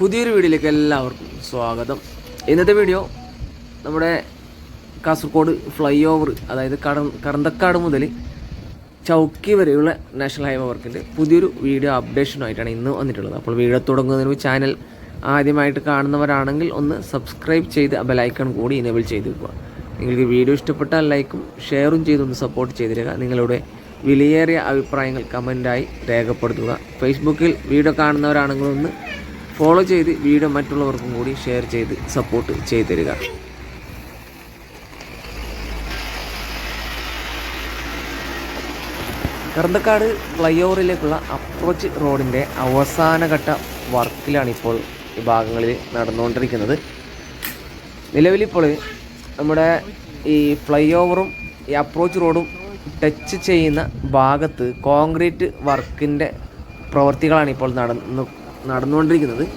പുതിയൊരു വീഡിയോയിലേക്ക് എല്ലാവർക്കും സ്വാഗതം. ഇന്നത്തെ വീഡിയോ നമ്മുടെ കാസർഗോഡ് ഫ്ലൈ ഓവർ അതായത് കട കടന്തക്കാട് മുതൽ ചൗക്കി വരെയുള്ള നാഷണൽ ഹൈവേ വർക്കിന്റെ പുതിയൊരു വീഡിയോ അപ്ഡേഷനുമായിട്ടാണ് ഇന്ന് വന്നിട്ടുള്ളത്. അപ്പോൾ വീഡിയോ തുടങ്ങുന്നതിന് ചാനൽ ആദ്യമായിട്ട് കാണുന്നവരാണെങ്കിൽ ഒന്ന് സബ്സ്ക്രൈബ് ചെയ്ത് ബെലൈക്കൺ കൂടി ഇനേബിൾ ചെയ്ത് വെക്കുക. നിങ്ങൾക്ക് വീഡിയോ ഇഷ്ടപ്പെട്ടാൽ ലൈക്കും ഷെയറും ചെയ്തൊന്ന് സപ്പോർട്ട് ചെയ്തിരിക്കുക. നിങ്ങളുടെ വിലയേറിയ അഭിപ്രായങ്ങൾ കമന്റായി രേഖപ്പെടുത്തുക. ഫേസ്ബുക്കിൽ വീഡിയോ കാണുന്നവരാണെങ്കിൽ ഒന്ന് ഫോളോ ചെയ്ത് വീഡിയോ മറ്റുള്ളവർക്കും കൂടി ഷെയർ ചെയ്ത് സപ്പോർട്ട് ചെയ്ത് തരിക കറന്തക്കാട് ഫ്ലൈ ഓവറിലേക്കുള്ള അപ്രോച്ച് റോഡിന്റെ അവസാനഘട്ട വർക്കിലാണ് ഇപ്പോൾ ഈ ഭാഗങ്ങളിൽ നടന്നുകൊണ്ടിരിക്കുന്നത്. നിലവിലിപ്പോൾ നമ്മുടെ ഈ ഫ്ലൈ ഓവറും ഈ അപ്രോച്ച് റോഡും ടച്ച് ചെയ്യുന്ന ഭാഗത്ത് കോൺക്രീറ്റ് വർക്കിന്റെ പ്രവൃത്തികളാണ് ഇപ്പോൾ നടന്നു നടന്നുകൊണ്ടിരിക്കുന്നത്.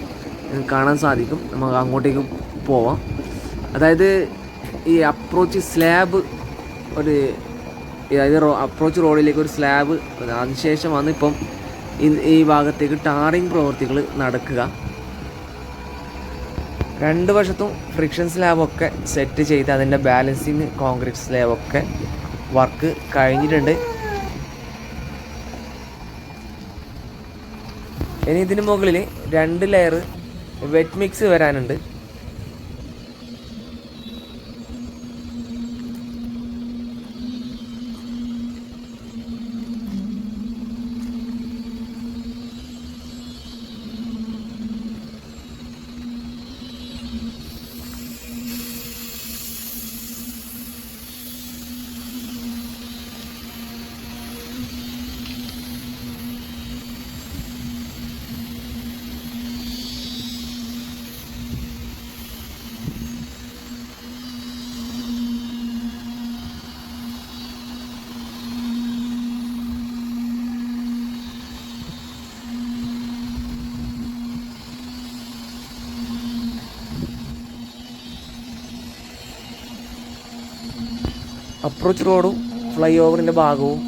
കാണാൻ സാധിക്കും. നമുക്ക് അങ്ങോട്ടേക്ക് പോവാം. അതായത് ഈ അപ്രോച്ച് സ്ലാബ് ഒരു അതായത് റോ അപ്രോച്ച് റോഡിലേക്ക് ഒരു സ്ലാബ് അതിനുശേഷമാണ് ഇപ്പം ഈ- ഭാഗത്തേക്ക് ടാറിങ് പ്രവൃത്തികൾ നടക്കുക. രണ്ട് വശത്തും ഫ്രിക്ഷൻ സ്ലാബൊക്കെ സെറ്റ് ചെയ്ത് അതിന്റെ ബാലൻസിങ് കോൺക്രീറ്റ് സ്ലാബൊക്കെ വർക്ക് കഴിഞ്ഞിട്ടുണ്ട്. ഇനി ഇതിന് മുകളിൽ രണ്ട് ലെയർ വെറ്റ് മിക്സ് വരാനുണ്ട്. അപ്രോച്ച് റോഡും ഫ്ലൈ ഓവറിന്റെ ഭാഗവും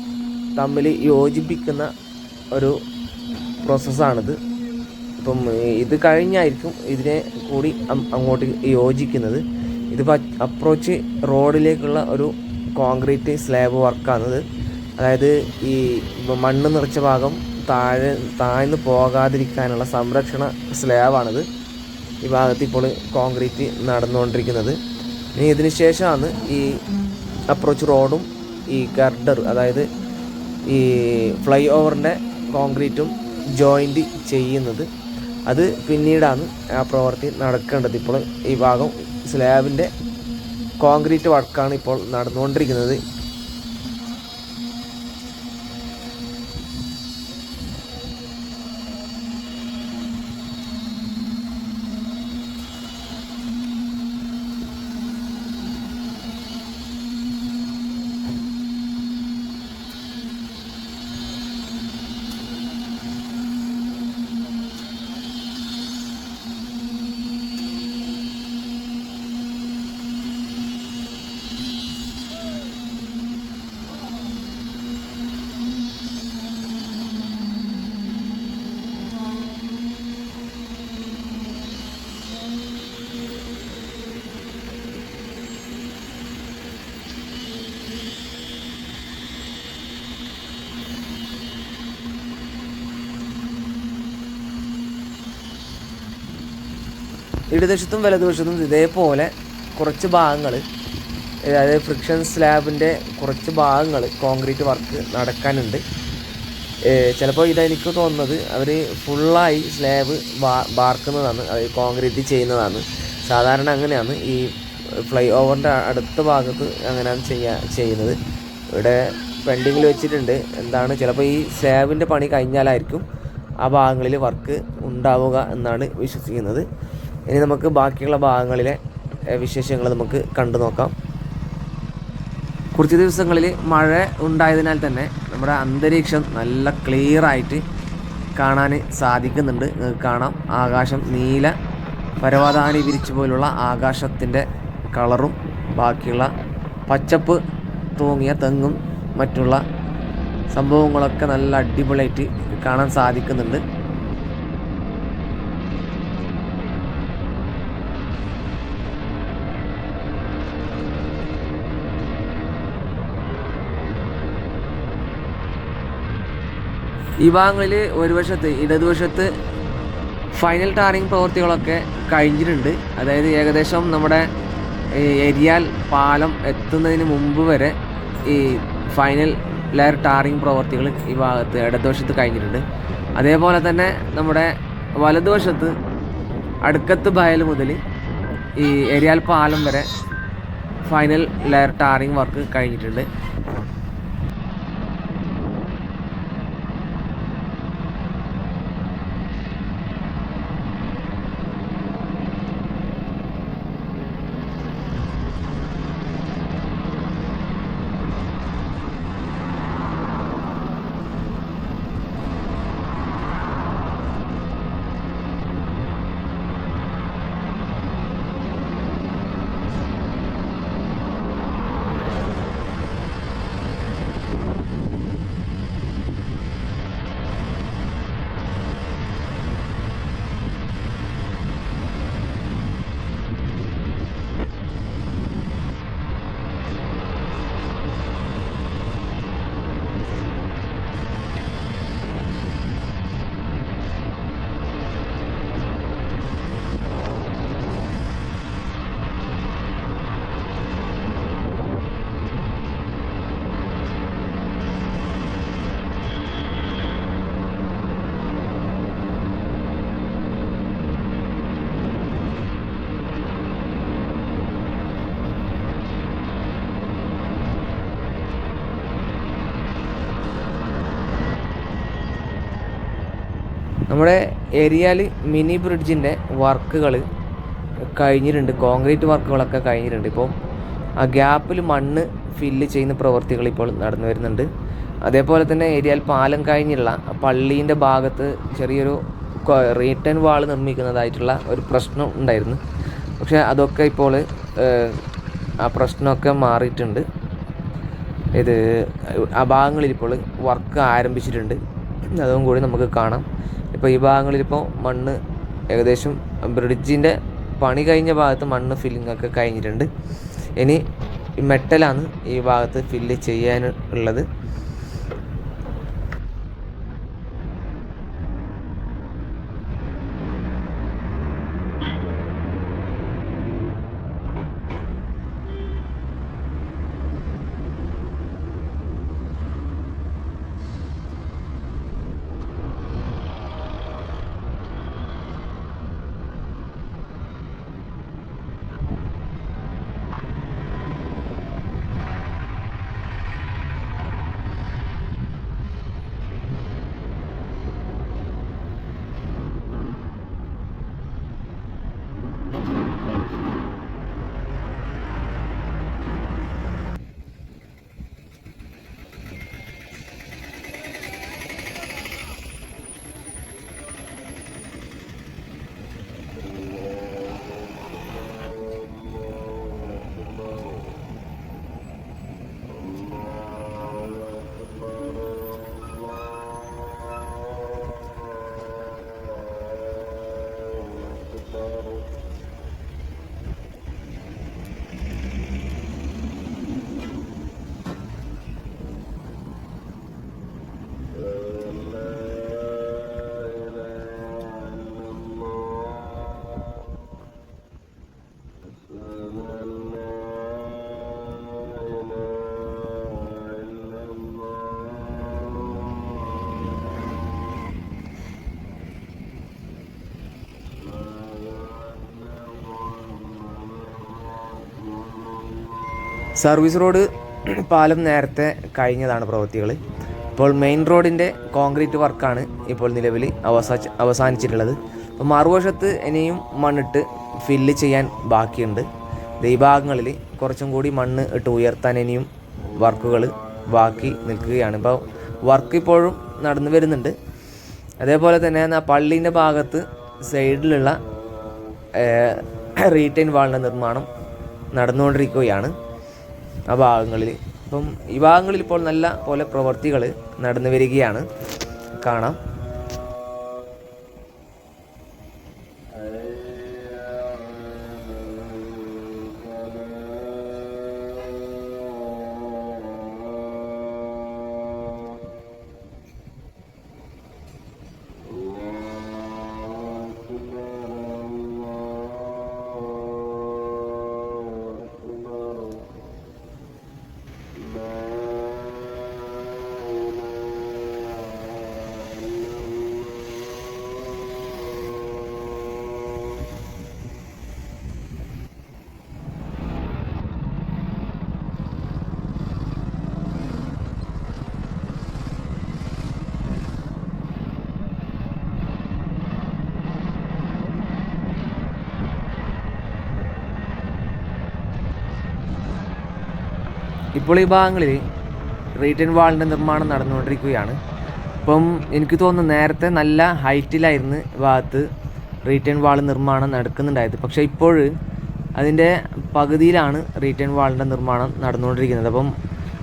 തമ്മിൽ യോജിപ്പിക്കുന്ന ഒരു പ്രോസസ്സാണിത്. ഇപ്പം ഇത് കഴിഞ്ഞായിരിക്കും ഇതിനെ കൂടി അങ്ങോട്ട് യോജിക്കുന്നത്. ഇത് അപ്രോച്ച് റോഡിലേക്കുള്ള ഒരു കോൺക്രീറ്റ് സ്ലാബ് വർക്കാണത്. അതായത് ഈ മണ്ണ് നിറച്ച ഭാഗം താഴെ താഴ്ന്നു പോകാതിരിക്കാനുള്ള സംരക്ഷണ സ്ലാബാണിത്. ഈ ഭാഗത്ത് ഇപ്പോൾ കോൺക്രീറ്റ് നടന്നുകൊണ്ടിരിക്കുന്നത്. ഇനി ഇതിന് ശേഷമാണ് ഈ അപ്രോച്ച് റോഡും ഈ ഗർഡർ അതായത് ഈ ഫ്ലൈ ഓവറിന്റെ കോൺക്രീറ്റും ജോയിന്റ് ചെയ്യുന്നത്. അത് പിന്നീടാണ് ആ പ്രവൃത്തി നടക്കേണ്ടത്. ഇപ്പോൾ ഈ ഭാഗം സ്ലാബിന്റെ കോൺക്രീറ്റ് വർക്കാണ് ഇപ്പോൾ നടന്നുകൊണ്ടിരിക്കുന്നത്. ഇടതുവശത്തും വലതുവശത്തും ഇതേപോലെ കുറച്ച് ഭാഗങ്ങൾ അതായത് ഫ്രിക്ഷൻ സ്ലാബിന്റെ കുറച്ച് ഭാഗങ്ങൾ കോൺക്രീറ്റ് വർക്ക് നടക്കാനുണ്ട്. ചിലപ്പോൾ ഇതെനിക്ക് തോന്നുന്നത് അവർ ഫുള്ളായി സ്ലാബ് വാർക്കുന്നതാണ് അതായത് കോൺക്രീറ്റ് ചെയ്യുന്നതാണ്. സാധാരണ അങ്ങനെയാണ് ഈ ഫ്ലൈ ഓവറിന്റെ അടുത്ത ഭാഗത്ത് അങ്ങനെയാണ് ചെയ്യാ ചെയ്യുന്നത്. ഇവിടെ പെൻഡിങ്ങിൽ വെച്ചിട്ടുണ്ട്. എന്താണ് ചിലപ്പോൾ ഈ സ്ലാബിന്റെ പണി കഴിഞ്ഞാലായിരിക്കും ആ ഭാഗങ്ങളിൽ വർക്ക് ഉണ്ടാവുക എന്നാണ് വിശ്വസിക്കുന്നത്. ഇനി നമുക്ക് ബാക്കിയുള്ള ഭാഗങ്ങളിലെ വിശേഷങ്ങൾ നമുക്ക് കണ്ടു നോക്കാം. കുറച്ച് ദിവസങ്ങളിൽ മഴ ഉണ്ടായതിനാൽ തന്നെ നമ്മുടെ അന്തരീക്ഷം നല്ല ക്ലിയറായിട്ട് കാണാൻ സാധിക്കുന്നുണ്ട്. കാണാം. ആകാശം നീല പരവതാനി വിരിച്ചു പോലുള്ള ആകാശത്തിന്റെ കളറും ബാക്കിയുള്ള പച്ചപ്പ് തൂങ്ങിയ തെങ്ങും മറ്റുള്ള സംഭവങ്ങളൊക്കെ നല്ല അടിപൊളിയായിട്ട് കാണാൻ സാധിക്കുന്നുണ്ട്. ഈ ഭാഗങ്ങളിൽ ഒരു വശത്ത് ഇടതുവശത്ത് ഫൈനൽ ടാറിങ് പ്രവൃത്തികളൊക്കെ കഴിഞ്ഞിട്ടുണ്ട്. അതായത് ഏകദേശം നമ്മുടെ എരിയാൽ പാലം എത്തുന്നതിന് മുമ്പ് വരെ ഈ ഫൈനൽ ലെയർ ടാറിങ് പ്രവൃത്തികൾ ഈ ഭാഗത്ത് ഇടതുവശത്ത് കഴിഞ്ഞിട്ടുണ്ട്. അതേപോലെ തന്നെ നമ്മുടെ വലതുവശത്ത് അടുക്കത്ത് ബയൽ മുതൽ ഈ എരിയാൽ പാലം വരെ ഫൈനൽ ലെയർ ടാറിങ് വർക്ക് കഴിഞ്ഞിട്ടുണ്ട്. നമ്മുടെ ഏരിയയിൽ മിനി ബ്രിഡ്ജിന്റെ വർക്കുകൾ കഴിഞ്ഞിട്ടുണ്ട്. കോൺക്രീറ്റ് വർക്കുകളൊക്കെ കഴിഞ്ഞിട്ടുണ്ട്. ഇപ്പോൾ ആ ഗ്യാപ്പിൽ മണ്ണ് ഫില്ല് ചെയ്യുന്ന പ്രവൃത്തികൾ ഇപ്പോൾ നടന്നു വരുന്നുണ്ട്. അതേപോലെ തന്നെ ഏരിയയിൽ പാലം കഴിഞ്ഞുള്ള പള്ളീന്റെ ഭാഗത്ത് ചെറിയൊരു റീട്ടേൺ വാൾ നിർമ്മിക്കുന്നതായിട്ടുള്ള ഒരു പ്രശ്നം ഉണ്ടായിരുന്നു. പക്ഷെ അതൊക്കെ ഇപ്പോൾ ആ പ്രശ്നമൊക്കെ മാറിയിട്ടുണ്ട്. ഇത് ആ ഭാഗങ്ങളിൽ ഇപ്പോൾ വർക്ക് ആരംഭിച്ചിട്ടുണ്ട്. അതും കൂടി നമുക്ക് കാണാം. ഇപ്പോൾ ഈ ഭാഗങ്ങളിലിപ്പോൾ മണ്ണ് ഏകദേശം ബ്രിഡ്ജിന്റെ പണി കഴിഞ്ഞ ഭാഗത്ത് മണ്ണ് ഫില്ലിംഗ് ഒക്കെ കഴിഞ്ഞിട്ടുണ്ട്. ഇനി മെറ്റലാണ് ഈ ഭാഗത്ത് ഫില്ല് ചെയ്യാൻ ഉള്ളത്. സർവീസ് റോഡ് പാലം നേരത്തെ കഴിഞ്ഞതാണ് പ്രവൃത്തികൾ. ഇപ്പോൾ മെയിൻ റോഡിന്റെ കോൺക്രീറ്റ് വർക്കാണ് ഇപ്പോൾ നിലവിൽ അവസാ അവസാനിച്ചിട്ടുള്ളത്. അപ്പോൾ മറുവശത്ത് ഇനിയും മണ്ണിട്ട് ഫില്ല് ചെയ്യാൻ ബാക്കിയുണ്ട്. ഈ ഭാഗങ്ങളിൽ കുറച്ചും കൂടി മണ്ണ് ഇട്ട് ഉയർത്താൻ ഇനിയും വർക്കുകൾ ബാക്കി നിൽക്കുകയാണ്. ഇപ്പോൾ വർക്ക് ഇപ്പോഴും നടന്നു വരുന്നുണ്ട്. അതേപോലെ തന്നെ ആ പള്ളീന്റെ ഭാഗത്ത് സൈഡിലുള്ള റീറ്റെയിൻ വാളിന്റെ നിർമ്മാണം നടന്നുകൊണ്ടിരിക്കുകയാണ്. ആ ഭാഗങ്ങളിൽ. അപ്പം ഈ ഭാഗങ്ങളിൽ ഇപ്പോൾ നല്ല പോലെ പ്രവർത്തികൾ നടന്നു വരികയാണ്. കാണാം. ഇപ്പോൾ ഈ ഭാഗങ്ങളിൽ റീറ്റേൺ വാളിന്റെ നിർമ്മാണം നടന്നുകൊണ്ടിരിക്കുകയാണ്. ഇപ്പം എനിക്ക് തോന്നുന്നു നേരത്തെ നല്ല ഹൈറ്റിലായിരുന്നു ഭാഗത്ത് റീറ്റേൺ വാൾ നിർമ്മാണം നടക്കുന്നുണ്ടായത്. പക്ഷേ ഇപ്പോൾ അതിന്റെ പകുതിയിലാണ് റീറ്റേൺ വാളിന്റെ നിർമ്മാണം നടന്നുകൊണ്ടിരിക്കുന്നത്. അപ്പം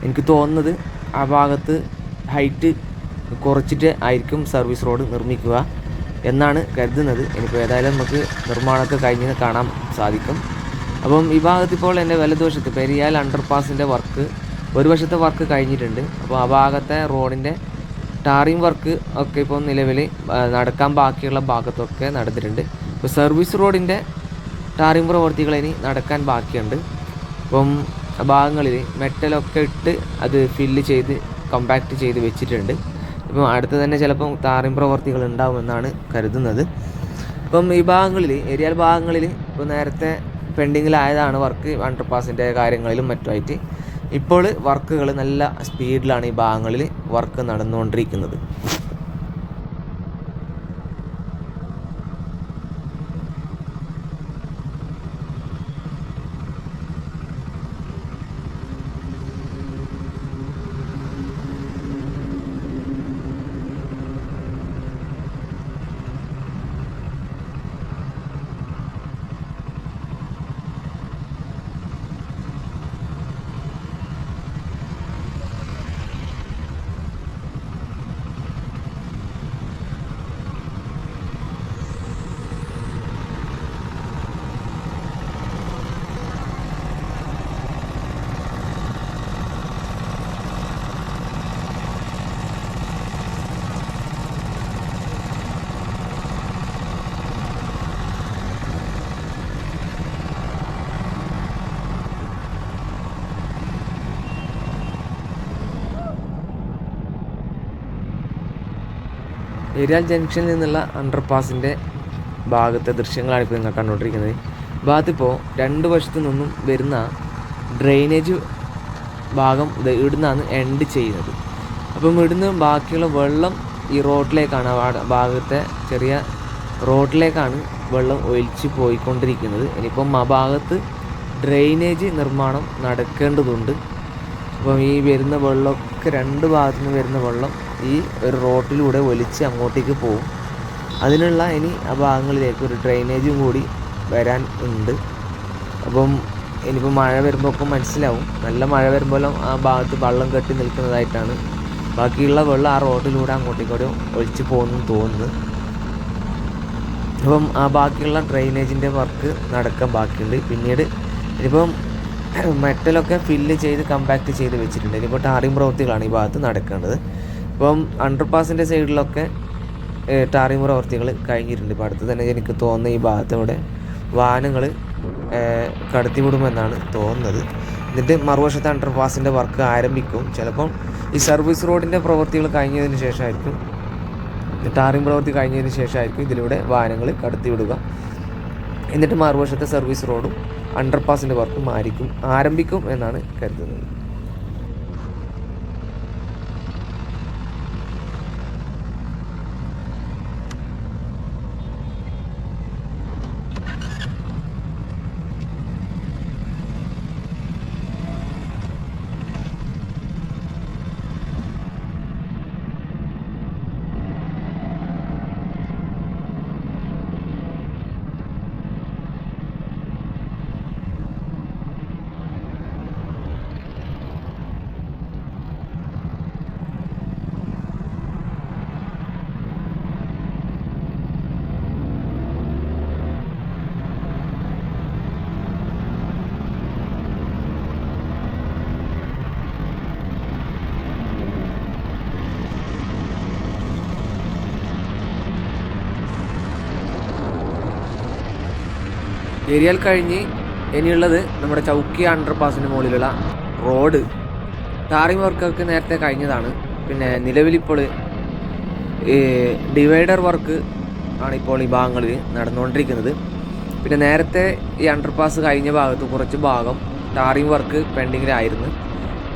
എനിക്ക് തോന്നുന്നത് ആ ഭാഗത്ത് ഹൈറ്റ് കുറച്ചിട്ട് ആയിരിക്കും സർവീസ് റോഡ് നിർമ്മിക്കുക എന്നാണ് കരുതുന്നത്. ഇനിയിപ്പോൾ ഏതായാലും നമുക്ക് നിർമ്മാണമൊക്കെ കഴിഞ്ഞ് കാണാൻ സാധിക്കും. അപ്പം ഈ ഭാഗത്ത് ഇപ്പോൾ എന്റെ വലതുവശത്ത് പെരിയാൽ അണ്ടർപാസിന്റെ വർക്ക് ഒരു വശത്തെ വർക്ക് കഴിഞ്ഞിട്ടുണ്ട്. അപ്പോൾ ആ ഭാഗത്തെ റോഡിന്റെ ടാറിങ് വർക്ക് ഒക്കെ ഇപ്പോൾ നിലവിൽ നടക്കാൻ ബാക്കിയുള്ള ഭാഗത്തൊക്കെ നടന്നിട്ടുണ്ട്. ഇപ്പോൾ സർവീസ് റോഡിന്റെ ടാറിങ് പ്രവർത്തികൾ ഇനി നടക്കാൻ ബാക്കിയുണ്ട്. അപ്പം ഭാഗങ്ങളിൽ മെറ്റലൊക്കെ ഇട്ട് അത് ഫില്ല് ചെയ്ത് കമ്പാക്ട് ചെയ്ത് വെച്ചിട്ടുണ്ട്. ഇപ്പം അടുത്ത് തന്നെ ചിലപ്പം ടാറിങ് പ്രവർത്തികൾ ഉണ്ടാവുമെന്നാണ് കരുതുന്നത്. ഇപ്പം ഈ ഭാഗങ്ങളിൽ ഏരിയൽ ഭാഗങ്ങളിൽ ഇപ്പോൾ നേരത്തെ പെൻഡിങ്ങിലായതാണ് വർക്ക് അണ്ടർപാസിന്റെ കാര്യങ്ങളിലും മറ്റുമായിട്ട്. ഇപ്പോൾ വർക്കുകൾ നല്ല സ്പീഡിലാണ് ഈ ഭാഗങ്ങളിൽ വർക്ക് നടന്നുകൊണ്ടിരിക്കുന്നത്. ഏരിയാൽ ജംഗ്ഷനിൽ നിന്നുള്ള അണ്ടർപാസിന്റെ ഭാഗത്തെ ദൃശ്യങ്ങളാണ് ഇപ്പോൾ നിങ്ങൾ കണ്ടുകൊണ്ടിരിക്കുന്നത്. ഭാഗത്തിപ്പോൾ രണ്ട് വശത്തു നിന്നും വരുന്ന ഡ്രെയിനേജ് ഭാഗം ഇവിടുന്നാണ് എൻഡ് ചെയ്യുന്നത്. അപ്പം ഇവിടുന്ന് ബാക്കിയുള്ള വെള്ളം ഈ റോഡിലേക്കാണ് ഭാഗത്തെ ചെറിയ റോഡിലേക്കാണ് വെള്ളം ഒലിച്ച് പോയിക്കൊണ്ടിരിക്കുന്നത്. ഇനിയിപ്പം ആ ഭാഗത്ത് ഡ്രെയിനേജ് നിർമ്മാണം നടക്കേണ്ടതുണ്ട്. അപ്പം ഈ വരുന്ന വെള്ളമൊക്കെ രണ്ട് ഭാഗത്തു നിന്ന് വരുന്ന വെള്ളം ഈ ഒരു റോട്ടിലൂടെ ഒലിച്ച് അങ്ങോട്ടേക്ക് പോകും അതിനുള്ള ഇനി ആ ഭാഗങ്ങളിലേക്ക് ഒരു ഡ്രെയിനേജും കൂടി വരാൻ ഉണ്ട്. അപ്പം ഇനിയിപ്പോൾ മഴ വരുമ്പോൾ ഒക്കെ മനസ്സിലാവും. നല്ല മഴ വരുമ്പോഴും ആ ഭാഗത്ത് വെള്ളം കെട്ടി നിൽക്കുന്നതായിട്ടാണ് ബാക്കിയുള്ള വെള്ളം ആ റോഡിലൂടെ അങ്ങോട്ടേക്കൂടെ ഒഴിച്ച് പോകുന്നു തോന്നുന്നു അപ്പം ആ ബാക്കിയുള്ള ഡ്രെയിനേജിന്റെ വർക്ക് നടക്കാൻ ബാക്കിയുണ്ട്. പിന്നീട് ഇനിയിപ്പം മെറ്റലൊക്കെ ഫില്ല് ചെയ്ത് കമ്പാക്ട് ചെയ്ത് വെച്ചിട്ടുണ്ട്. ഇനിയിപ്പോൾ ടാറിങ് പ്രവൃത്തികളാണ് ഈ ഭാഗത്ത് നടക്കേണ്ടത്. ഇപ്പം അണ്ടർപാസിന്റെ സൈഡിലൊക്കെ ടാറിങ് പ്രവർത്തികൾ കഴിഞ്ഞിട്ടുണ്ട് ഇപ്പോൾ അടുത്ത് തന്നെ എനിക്ക് തോന്നുന്ന ഈ ഭാഗത്തൂടെ വാഹനങ്ങൾ കടത്തിവിടുമെന്നാണ് തോന്നുന്നത്. എന്നിട്ട് മറുവശത്തെ അണ്ടർപാസിന്റെ വർക്ക് ആരംഭിക്കും. ചിലപ്പം ഈ സർവീസ് റോഡിന്റെ പ്രവൃത്തികൾ കഴിഞ്ഞതിന് ശേഷമായിരിക്കും. ടാറിംഗ് പ്രവൃത്തി കഴിഞ്ഞതിന് ശേഷമായിരിക്കും ഇതിലൂടെ വാഹനങ്ങൾ കടത്തിവിടുക. എന്നിട്ട് മറുവശത്തെ സർവീസ് റോഡും അണ്ടർപാസിന്റെ വർക്കും ആയിരിക്കും ആരംഭിക്കും എന്നാണ് കരുതുന്നത്. ഏരിയൽ കഴിഞ്ഞ് ഇനിയുള്ളത് നമ്മുടെ ചൗക്കി അണ്ടർപാസിന് മുകളിലുള്ള റോഡ് ടാറിംഗ് വർക്കൊക്കെ നേരത്തെ കഴിഞ്ഞതാണ്. പിന്നെ നിലവിലിപ്പോൾ ഡിവൈഡർ വർക്ക് ആണ് ഇപ്പോൾ ഈ ഭാഗങ്ങളിൽ നടന്നുകൊണ്ടിരിക്കുന്നത്. പിന്നെ നേരത്തെ ഈ അണ്ടർപാസ് കഴിഞ്ഞ ഭാഗത്ത് കുറച്ച് ഭാഗം ടാറിംഗ് വർക്ക് പെൻഡിങ്ങിലായിരുന്നു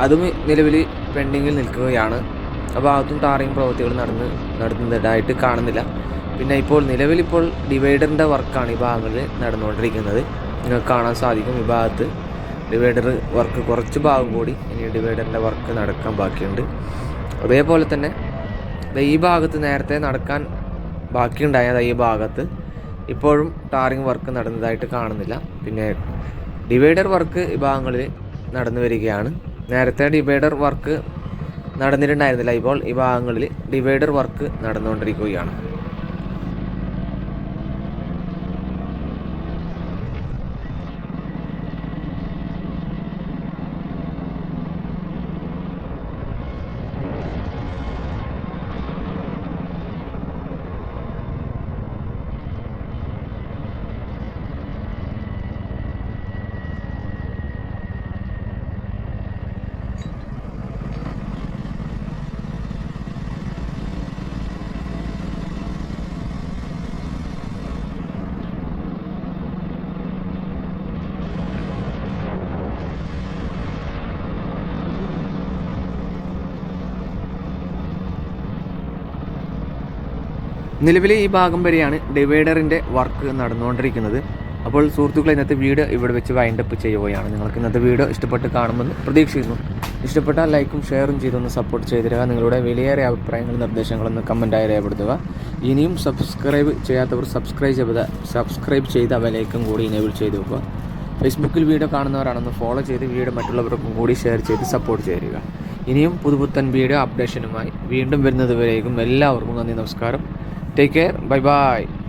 അതും നിലവിൽ പെൻഡിങ്ങിൽ നിൽക്കുകയാണ്. ആ ഭാഗത്തും ടാറിംഗ് പ്രവൃത്തികൾ നടന്ന് നടത്തുന്നതായിട്ട് കാണുന്നില്ല. പിന്നെ ഇപ്പോൾ നിലവിലിപ്പോൾ ഡിവൈഡറിന്റെ വർക്കാണ് ഈ ഭാഗങ്ങളിൽ നടന്നുകൊണ്ടിരിക്കുന്നത്. നിങ്ങൾക്ക് കാണാൻ സാധിക്കും ഈ ഭാഗത്ത് ഡിവൈഡർ വർക്ക് കുറച്ച് ഭാഗം കൂടി ഇനി ഡിവൈഡറിന്റെ വർക്ക് നടക്കാൻ ബാക്കിയുണ്ട്. അതേപോലെ തന്നെ ഈ ഭാഗത്ത് നേരത്തെ നടക്കാൻ ബാക്കിയുണ്ടായത് ഈ ഭാഗത്ത് ഇപ്പോഴും ടാറിങ് വർക്ക് നടന്നതായിട്ട് കാണുന്നില്ല. പിന്നെ ഡിവൈഡർ വർക്ക് ഈ ഭാഗങ്ങളിൽ നടന്നു വരികയാണ്. നേരത്തെ ഡിവൈഡർ വർക്ക് നടന്നിട്ടുണ്ടായിരുന്നില്ല. ഇപ്പോൾ ഈ ഭാഗങ്ങളിൽ ഡിവൈഡർ വർക്ക് നടന്നുകൊണ്ടിരിക്കുകയാണ്. നിലവിൽ ഈ ഭാഗം വരെയാണ് ഡിവൈഡറിന്റെ വർക്ക് നടന്നുകൊണ്ടിരിക്കുന്നത്. അപ്പോൾ സുഹൃത്തുക്കളെ ഇന്നത്തെ വീഡിയോ ഇവിടെ വെച്ച് വൈൻഡപ്പ് ചെയ്യുകയാണ്. നിങ്ങൾക്ക് ഇന്നത്തെ വീഡിയോ ഇഷ്ടപ്പെട്ട് കാണുമെന്ന് പ്രതീക്ഷിക്കുന്നു. ഇഷ്ടപ്പെട്ടാൽ ലൈക്കും ഷെയറും ചെയ്തൊന്ന് സപ്പോർട്ട് ചെയ്തിരുക നിങ്ങളുടെ വിലയേറിയ അഭിപ്രായങ്ങളും നിർദ്ദേശങ്ങളൊന്ന് കമന്റായി രേഖപ്പെടുത്തുക. ഇനിയും സബ്സ്ക്രൈബ് ചെയ്യാത്തവർ സബ്സ്ക്രൈബ് ചെയ്ത സബ്സ്ക്രൈബ് ചെയ്ത വിലയ്ക്കും കൂടി ഇനേബിൾ ചെയ്ത് വെക്കുക. ഫേസ്ബുക്കിൽ വീഡിയോ കാണുന്നവരാണെന്ന് ഫോളോ ചെയ്ത് വീഡിയോ മറ്റുള്ളവർക്കും കൂടി ഷെയർ ചെയ്ത് സപ്പോർട്ട് ചെയ്യുക ഇനിയും പുതുപുത്തൻ വീഡിയോ അപ്ഡേഷനുമായി വീണ്ടും വരുന്നത് വരേക്കും എല്ലാവർക്കും നന്ദി നമസ്കാരം. take care. Bye bye